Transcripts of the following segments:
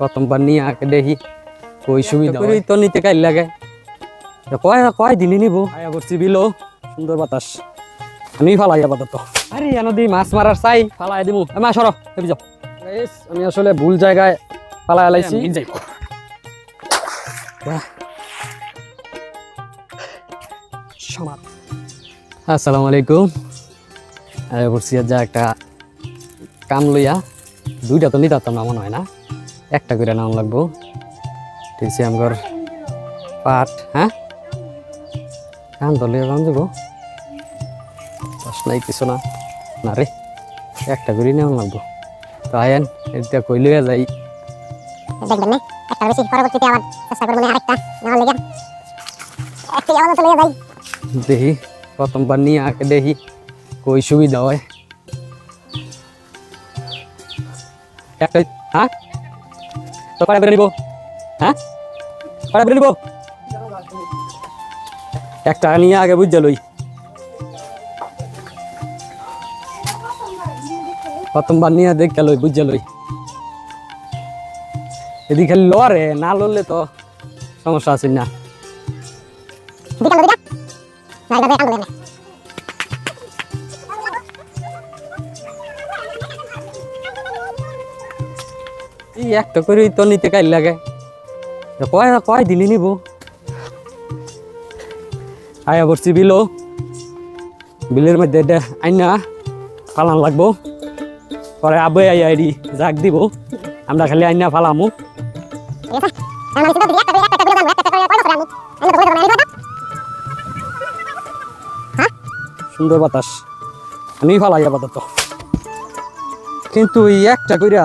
প্রথমবার নিয়ে আগে দেখি। কই সুবিধা করি তো নিতে কাইল লাগে। কয় কয় দিনই নিব? আয়া করছি বিলো সুন্দর বাতাস। আমি ফালাই আপাতত। আরে নদী মাছ মারার চাই। ফালাই দিমু। এ মা সরো হেবি যাও। আমি আসলে ভুল জায়গায় ফালাই আলাইছি। আসসালামু আলাইকুম। আরে বলছি যা একটা কাম লইয়া দুইটা তো নিতাম না মনে হয় না? একটা করে নাম লাগবো। ঠিক আছে আমার পাট হ্যাঁ? কান তো লিয়ে কাম চাষ নাই কিছু না। না রে একটা করে নেওয়া লাগবো। তো আয়েন এটা কই যাই? দেখবেন না একটা বেশি পরবর্তীতে আবার চেষ্টা করব আরেকটা নেওয়ার লেগে একটু যাওয়ার মতো লেগে যাই। দেখি প্রথমবার নিয়ে আগে দেখি কই সুবিধা হয়। একটা হ্যাঁ? তো কড়া বেড়ে নিব? হ্যাঁ? কড়া বেড়ে নিব? একটা নিয়ে আগে বুঝতে লই। প্রথমবার নিয়ে দেখ লই, বুঝতে লই। এদিকে লরে না লড়লে তো সমস্যা আছে না। একটা করে তো নিতে কাইল লাগে। কয় কয় দিনই নিব? আয়া বসছি বিলো বিলের মধ্যে এটা আইনা ফালান লাগবো। পরে আবে আই আইডি জাগ দিব। আমরা খালি আইনা ফালামু। সুন্দর বাতাস। আমি ফালাই আপাতত। কিন্তু এই একটা কইরা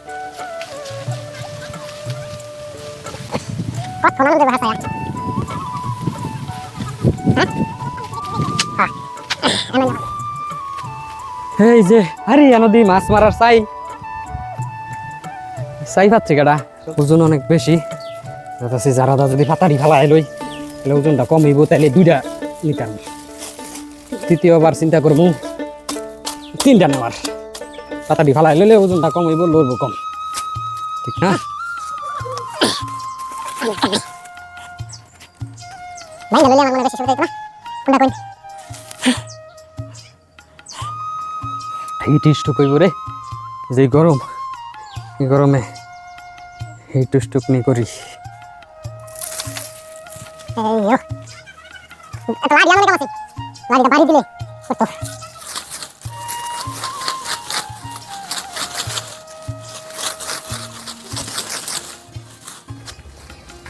কত এই যে আরে নদী মাছ মারার চাই। চাই পাচ্ছে কেডা? ওজন অনেক বেশি। আছে যারা যদি পাতারি ফেলাই লই, তাহলে ওজনটা কমিব তাহলে দুইটা নিতাম। তৃতীয়বার চিন্তা করব, তিনটা নেওয়ার। পাতারি ফেলাই লইলে ওজনটা কমিব লড়বো কম। ঠিক না? ভাই না আমার মনে বেশি সুবিধা কোনটা কোন এই টিস্টুক কইব রে যে গরম এই গরমে এই টুসটুক নি করি এত লাড়ি আমাকে কামাছি লাড়িটা বাড়ি দিলে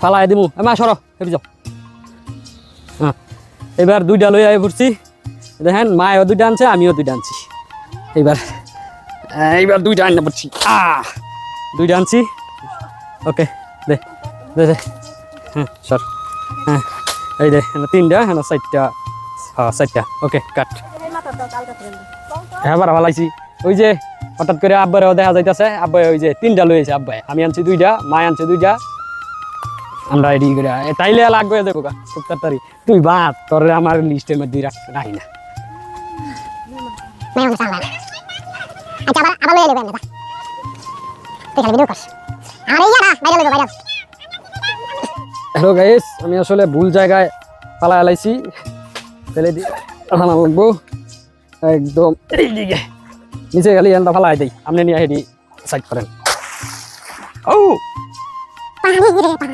ফালাই দিমু। মা, সর হেবি যাও হ্যাঁ এবার দুইটা লই আই পড়ছি। দেখেন, মায়ও দুইটা আনছে, আমিও দুইটা আনছি। এইবার এইবার দুইটা আনতে পারছি আহ দুইটা আনছি। ওকে, দে দে দে। হ্যাঁ সর। হ্যাঁ এই দে তিনটা, এনে চারটা হ্যাঁ চারটা। ওকে, কাট। হ্যাঁ বার ভালাইছি ওই যে, হঠাৎ করে আব্বারেও দেখা যাইতেছে, আব্বাই ওই যে তিনটা লইছে আব্বাই। আমি আনছি দুইটা, মায় আনছে দুইটা আমরা এডি করে তাইলে লাগবে দেখো গা খুব তাড়াতাড়ি। তুই বাদ তোর আমার লিস্টের মধ্যে রাখ রাখি না। সামলা আচ্ছা হ্যালো গাইস আমি আসলে ভুল জায়গায় পালা এলাইছি। ফেলে দি লাগবো একদম এইদিকে নিচে গেলে এনটা ফালাই দেই। আপনি নিয়ে হেডি সাইড করেন। ও পানি রে পানি